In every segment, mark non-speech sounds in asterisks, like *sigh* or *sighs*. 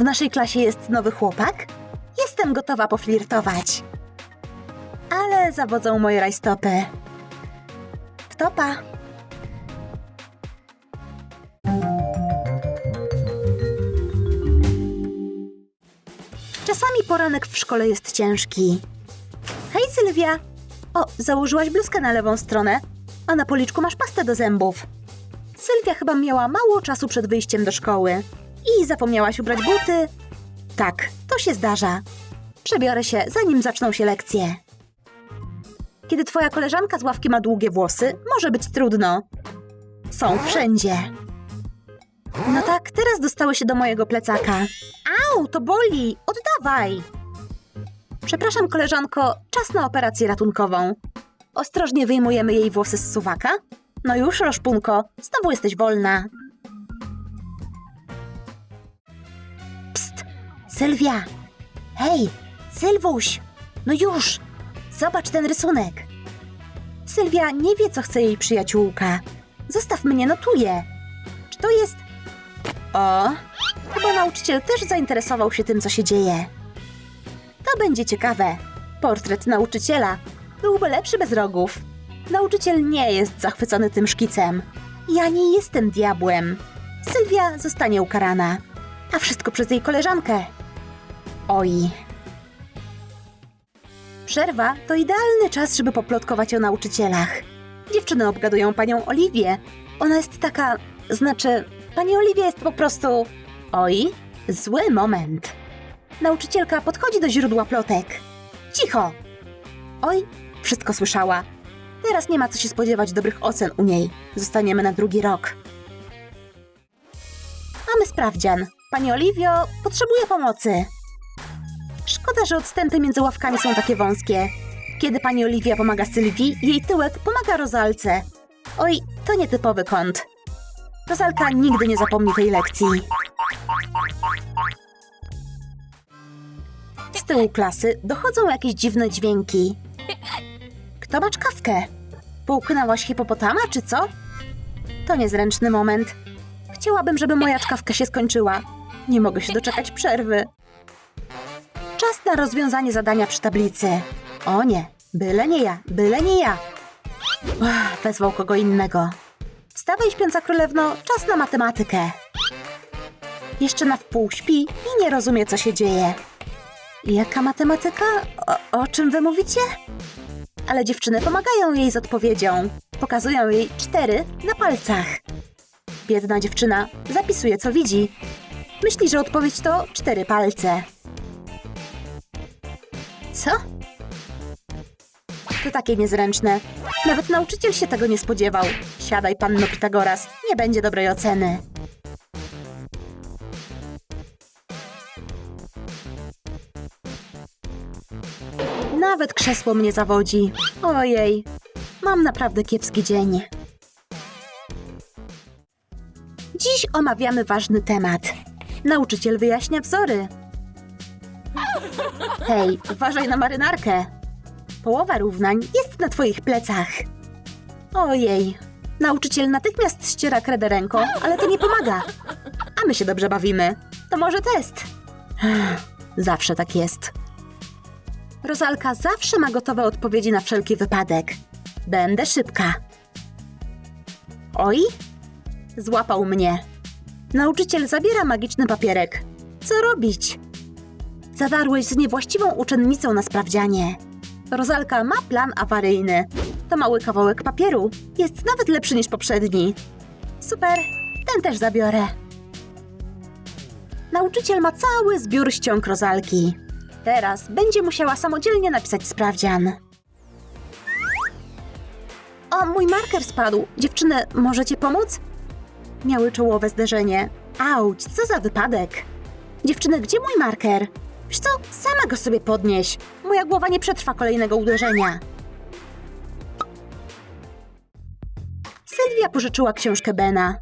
W naszej klasie jest nowy chłopak? Jestem gotowa poflirtować. Ale zawodzą moje rajstopy. Wtopa. Czasami poranek w szkole jest ciężki. Hej Sylwia! O, założyłaś bluzkę na lewą stronę, a na policzku masz pastę do zębów. Sylwia chyba miała mało czasu przed wyjściem do szkoły i zapomniałaś ubrać buty. Tak, to się zdarza. Przebiorę się, zanim zaczną się lekcje. Kiedy twoja koleżanka z ławki ma długie włosy, może być trudno. Są wszędzie. No tak, teraz dostały się do mojego plecaka. Au, to boli! Oddawaj! Przepraszam, koleżanko, czas na operację ratunkową. Ostrożnie wyjmujemy jej włosy z suwaka. No już, Roszpunko, znowu jesteś wolna. Sylwia! Hej, Sylwuś! No już! Zobacz ten rysunek. Sylwia nie wie, co chce jej przyjaciółka. Zostaw mnie, notuję. Czy to jest... O, chyba nauczyciel też zainteresował się tym, co się dzieje. To będzie ciekawe. Portret nauczyciela. Byłby lepszy bez rogów. Nauczyciel nie jest zachwycony tym szkicem. Ja nie jestem diabłem. Sylwia zostanie ukarana. A wszystko przez jej koleżankę. Oj. Przerwa to idealny czas, żeby poplotkować o nauczycielach. Dziewczyny obgadują panią Oliwię. Ona jest taka... Znaczy, pani Oliwia jest po prostu... Oj, zły moment. Nauczycielka podchodzi do źródła plotek. Cicho! Oj, wszystko słyszała. Teraz nie ma co się spodziewać dobrych ocen u niej. Zostaniemy na drugi rok. Mamy sprawdzian. Pani Oliwio, potrzebuję pomocy. Szkoda, że odstępy między ławkami są takie wąskie. Kiedy pani Oliwia pomaga Sylwii, jej tyłek pomaga Rozalce. Oj, to nietypowy kąt. Rozalka nigdy nie zapomni tej lekcji. Z tyłu klasy dochodzą jakieś dziwne dźwięki. Kto ma czkawkę? Połknęłaś hipopotama, czy co? To niezręczny moment. Chciałabym, żeby moja czkawka się skończyła. Nie mogę się doczekać przerwy. Czas na rozwiązanie zadania przy tablicy. O nie, byle nie ja, byle nie ja. Uff, wezwał kogo innego. Wstawaj, śpiąca królewno, czas na matematykę. Jeszcze na wpół śpi i nie rozumie, co się dzieje. Jaka matematyka? O, o czym wy mówicie? Ale dziewczyny pomagają jej z odpowiedzią. Pokazują jej cztery na palcach. Biedna dziewczyna zapisuje, co widzi. Myśli, że odpowiedź to cztery palce. Co? To takie niezręczne. Nawet nauczyciel się tego nie spodziewał. Siadaj, panno Pitagoras, nie będzie dobrej oceny. Nawet krzesło mnie zawodzi. Ojej, mam naprawdę kiepski dzień. Dziś omawiamy ważny temat. Nauczyciel wyjaśnia wzory. Hej, uważaj na marynarkę. Połowa równań jest na twoich plecach. Ojej, nauczyciel natychmiast ściera kredę ręką, ale to nie pomaga. A my się dobrze bawimy. To może test. *sighs* Zawsze tak jest. Rozalka zawsze ma gotowe odpowiedzi na wszelki wypadek. Będę szybka. Oj, złapał mnie. Nauczyciel zabiera magiczny papierek. Co robić? Zadarłeś z niewłaściwą uczennicą na sprawdzianie. Rozalka ma plan awaryjny. To mały kawałek papieru. Jest nawet lepszy niż poprzedni. Super, ten też zabiorę. Nauczyciel ma cały zbiór ściąg rozalki. Teraz będzie musiała samodzielnie napisać sprawdzian. O, mój marker spadł. Dziewczyny, możecie pomóc? Miały czołowe zderzenie. Auć, co za wypadek. Dziewczyny, gdzie mój marker? Wiesz co, sama go sobie podnieś. Moja głowa nie przetrwa kolejnego uderzenia. Sylwia pożyczyła książkę Bena.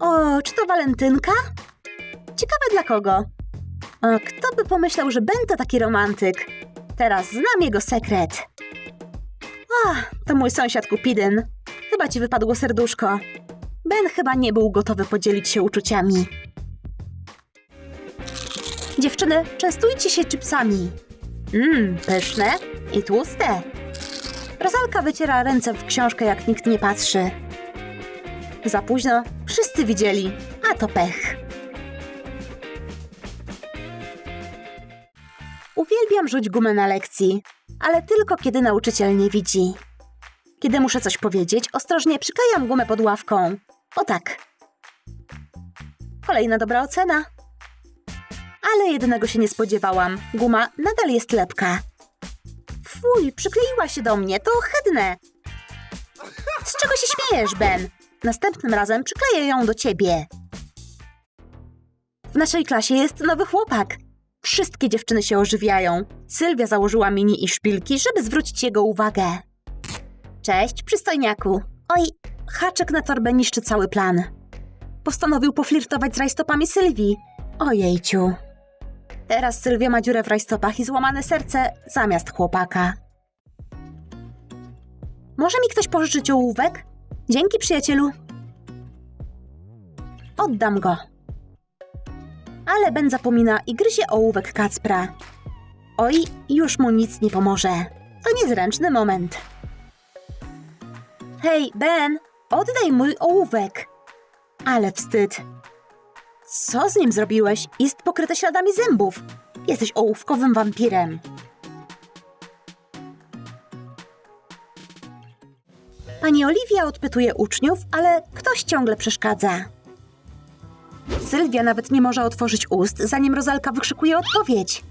O, czy to walentynka? Ciekawe dla kogo. O, kto by pomyślał, że Ben to taki romantyk? Teraz znam jego sekret. O, to mój sąsiad Kupidyn. Chyba ci wypadło serduszko. Ben chyba nie był gotowy podzielić się uczuciami. Dziewczyny, częstujcie się chipsami. Mmm, pyszne i tłuste. Rozalka wyciera ręce w książkę, jak nikt nie patrzy. Za późno, wszyscy widzieli, a to pech. Uwielbiam rzuć gumę na lekcji, ale tylko kiedy nauczyciel nie widzi. Kiedy muszę coś powiedzieć, ostrożnie przyklejam gumę pod ławką. O tak. Kolejna dobra ocena. Ale jedynego się nie spodziewałam. Guma nadal jest lepka. Fuj, przykleiła się do mnie, to ohydne. Z czego się śmiejesz, Ben? Następnym razem przykleję ją do ciebie. W naszej klasie jest nowy chłopak. Wszystkie dziewczyny się ożywiają. Sylwia założyła mini i szpilki, żeby zwrócić jego uwagę. Cześć, przystojniaku. Oj, haczek na torbę niszczy cały plan. Postanowił poflirtować z rajstopami Sylwii. Ojejciu. Teraz Sylwia ma dziurę w rajstopach i złamane serce zamiast chłopaka. Może mi ktoś pożyczyć ołówek? Dzięki, przyjacielu. Oddam go. Ale Ben zapomina i gryzie ołówek Kacpra. Oj, już mu nic nie pomoże. To niezręczny moment. Hej, Ben, oddaj mój ołówek. Ale wstyd. Co z nim zrobiłeś? Jest pokryte śladami zębów. Jesteś ołówkowym wampirem. Pani Oliwia odpytuje uczniów, ale ktoś ciągle przeszkadza. Sylwia nawet nie może otworzyć ust, zanim Rozalka wykrzykuje odpowiedź.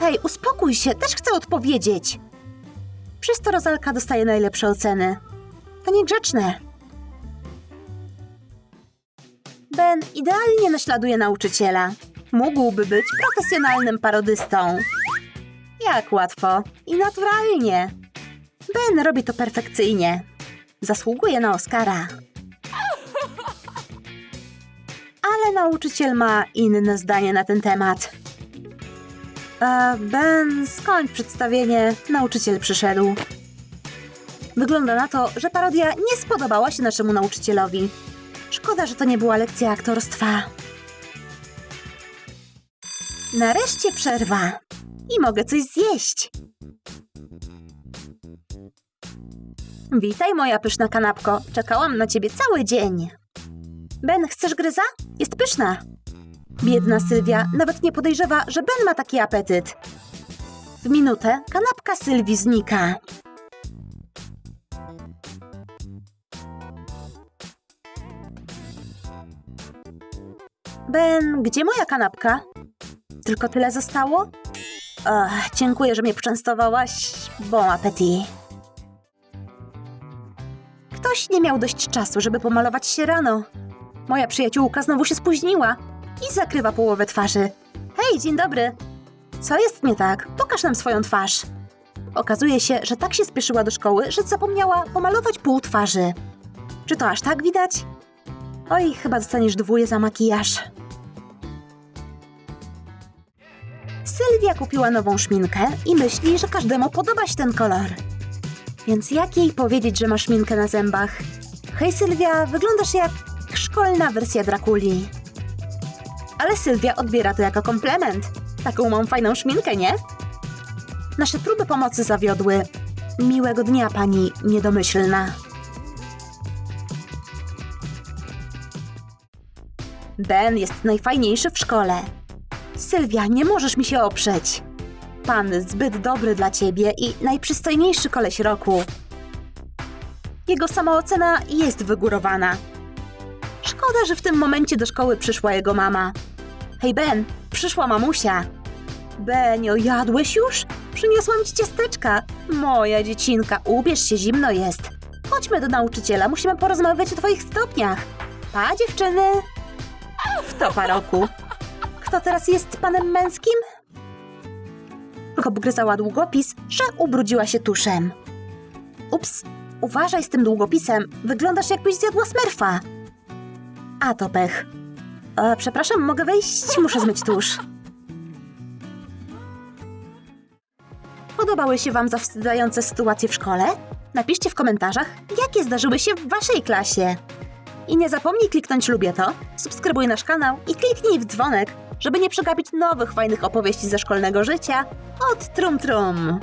Hej, uspokój się, też chcę odpowiedzieć. Przez to Rozalka dostaje najlepsze oceny. To niegrzeczne. Ben idealnie naśladuje nauczyciela. Mógłby być profesjonalnym parodystą. Jak łatwo i naturalnie. Ben robi to perfekcyjnie. Zasługuje na Oscara. Ale nauczyciel ma inne zdanie na ten temat. E, ben, skończ przedstawienie. Nauczyciel przyszedł. Wygląda na to, że parodia nie spodobała się naszemu nauczycielowi. Szkoda, że to nie była lekcja aktorstwa. Nareszcie przerwa. I mogę coś zjeść. Witaj, moja pyszna kanapko. Czekałam na ciebie cały dzień. Ben, chcesz gryza? Jest pyszna. Biedna Sylwia nawet nie podejrzewa, że Ben ma taki apetyt. W minutę kanapka Sylwii znika. Ben, gdzie moja kanapka? Tylko tyle zostało? Ach, dziękuję, że mnie poczęstowałaś. Bon appetit. Ktoś nie miał dość czasu, żeby pomalować się rano. Moja przyjaciółka znowu się spóźniła i zakrywa połowę twarzy. Hej, dzień dobry. Co jest nie tak? Pokaż nam swoją twarz. Okazuje się, że tak się spieszyła do szkoły, że zapomniała pomalować pół twarzy. Czy to aż tak widać? Oj, chyba dostaniesz dwóje za makijaż. Sylwia kupiła nową szminkę i myśli, że każdemu podoba się ten kolor. Więc jak jej powiedzieć, że ma szminkę na zębach? Hej Sylwia, wyglądasz jak szkolna wersja Drakuli. Ale Sylwia odbiera to jako komplement. Taką mam fajną szminkę, nie? Nasze próby pomocy zawiodły. Miłego dnia, pani niedomyślna. Ben jest najfajniejszy w szkole. Sylwia, nie możesz mi się oprzeć. Pan zbyt dobry dla ciebie i najprzystojniejszy koleś roku. Jego samoocena jest wygórowana. Szkoda, że w tym momencie do szkoły przyszła jego mama. Hej Ben, przyszła mamusia. Benio, jadłeś już? Przyniosłam ci ciasteczka. Moja dziecinka, ubierz się, zimno jest. Chodźmy do nauczyciela, musimy porozmawiać o twoich stopniach. Pa, dziewczyny! W topa roku. Kto teraz jest panem męskim? Obgryzała długopis, że ubrudziła się tuszem. Ups, uważaj z tym długopisem. Wyglądasz jakbyś zjadła smerfa. A to pech. E, przepraszam, mogę wejść? Muszę zmyć tusz. Podobały się Wam zawstydzające sytuacje w szkole? Napiszcie w komentarzach, jakie zdarzyły się w Waszej klasie. I nie zapomnij kliknąć lubię to, subskrybuj nasz kanał i kliknij w dzwonek, żeby nie przegapić nowych fajnych opowieści ze szkolnego życia od Trum Trum.